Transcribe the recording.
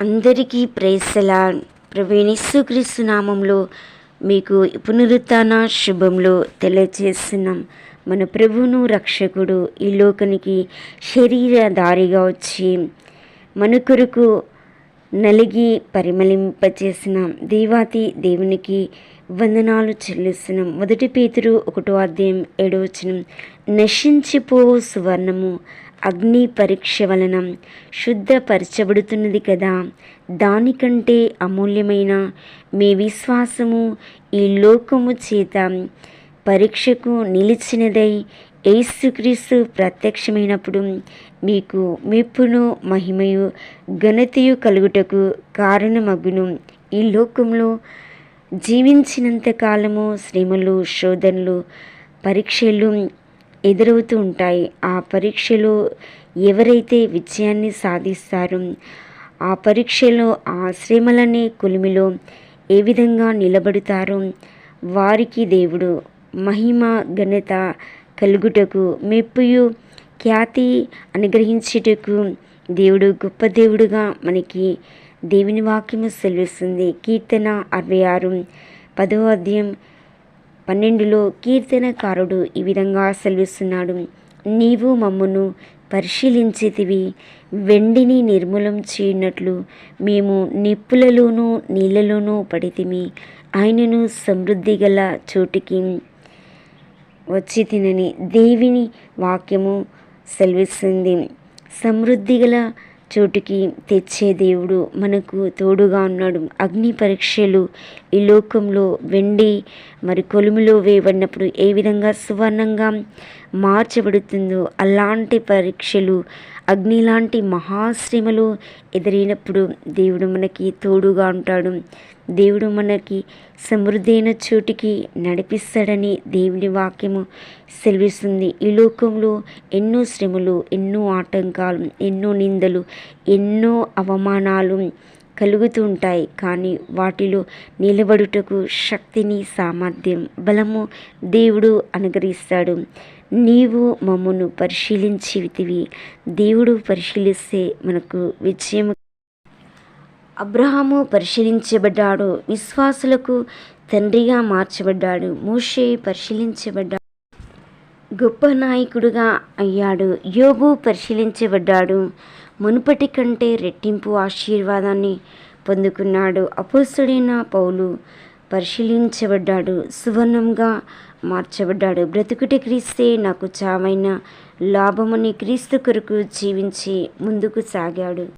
అందరికీ ప్రేసలా ప్రవీణిస్సుక్రీస్తు నామంలో మీకు పునరుత్న శుభంలో తెలియజేస్తున్నాం. మన ప్రభువును రక్షకుడు ఈ లోకానికి శరీరధారిగా వచ్చి మన కొరకు నలిగి పరిమళింపచేసిన దేవాతి దేవునికి వందనాలు చెల్లిస్తున్నాం. మొదటి పేతురు ఒకటో అధ్యాయం ఏడవచనం నశించిపో సువర్ణము అగ్ని పరీక్ష వలన శుద్ధపరచబడుతున్నది కదా. దానికంటే అమూల్యమైన మీ విశ్వాసము ఈ లోకము చేత పరీక్షకు నిలిచినదై యేసుక్రీస్తు ప్రత్యక్షమైనప్పుడు మీకు మెప్పును మహిమయు ఘనతయు కలుగుటకు కారణమగును. ఈ లోకంలో జీవించినంత కాలము శ్రమలు శోధనలు పరీక్షలు ఎదురవుతూ ఉంటాయి. ఆ పరీక్షలో ఎవరైతే విజయాన్ని సాధిస్తారో ఆ పరీక్షలో ఆ శ్రమలనే కొలిమిలో ఏ విధంగా నిలబడతారో వారికి దేవుడు మహిమ ఘనత కలుగుటకు మెప్పుయు ఖ్యాతి అనుగ్రహించుటకు దేవుడు గొప్ప దేవుడుగా మనకి దేవుని వాక్యము సెలవిస్తుంది. కీర్తన అరవై ఆరు పదో అధ్యాయం పన్నెండులో కీర్తనకారుడు ఈ విధంగా సెలవిస్తున్నాడు. నీవు మమ్మను పరిశీలించేతివి వెండిని నిర్మూలం చేయనట్లు మేము నిప్పులలోనూ నీళ్ళలోనూ పడితిమి. ఆయనను సమృద్ధి గల చోటికి వచ్చి తినని దేవిని వాక్యము సెలవిస్తుంది. సమృద్ధి గల చోటుకి తెచ్చే దేవుడు మనకు తోడుగా ఉన్నాడు. అగ్ని పరీక్షలు ఈ లోకంలో వెండి మరి కొలుములో వేయబడినప్పుడు ఏ విధంగా సువర్ణంగా మార్చబడుతుందో అలాంటి పరీక్షలు అగ్ని లాంటి మహాశ్రమలు ఎదురైనప్పుడు దేవుడు మనకి తోడుగా ఉంటాడు. దేవుడు మనకి సమృద్ధైన చోటికి నడిపిస్తాడని దేవుని వాక్యము సెలవిస్తుంది. ఈ లోకంలో ఎన్నో శ్రమలు ఎన్నో ఆటంకాలు ఎన్నో నిందలు ఎన్నో అవమానాలు కలుగుతూ ఉంటాయి. కానీ వాటిలో నిలబడుటకు శక్తిని సామర్థ్యం బలము దేవుడు అనుగ్రహిస్తాడు. నీవు మమ్మను పరిశీలించితివి. దేవుడు పరిశీలిస్తే మనకు విజయం అబ్రహాము పరిశీలించబడ్డాడు. విశ్వాసులకు తండ్రిగా మార్చబడ్డాడు. మోషే పరిశీలించబడ్డాడు గొప్ప నాయకుడుగా అయ్యాడు. యోగు పరిశీలించబడ్డాడు. మునుపటి కంటే రెట్టింపు ఆశీర్వాదాన్ని పొందుకున్నాడు అపోస్తుడైన పౌలు. పరిశీలించబడ్డాడు సువర్ణంగా మార్చబడ్డాడు. బ్రతుకుటి క్రీస్తే నాకు చావైన లాభమని క్రీస్తు కొరకు జీవించి ముందుకు సాగాడు.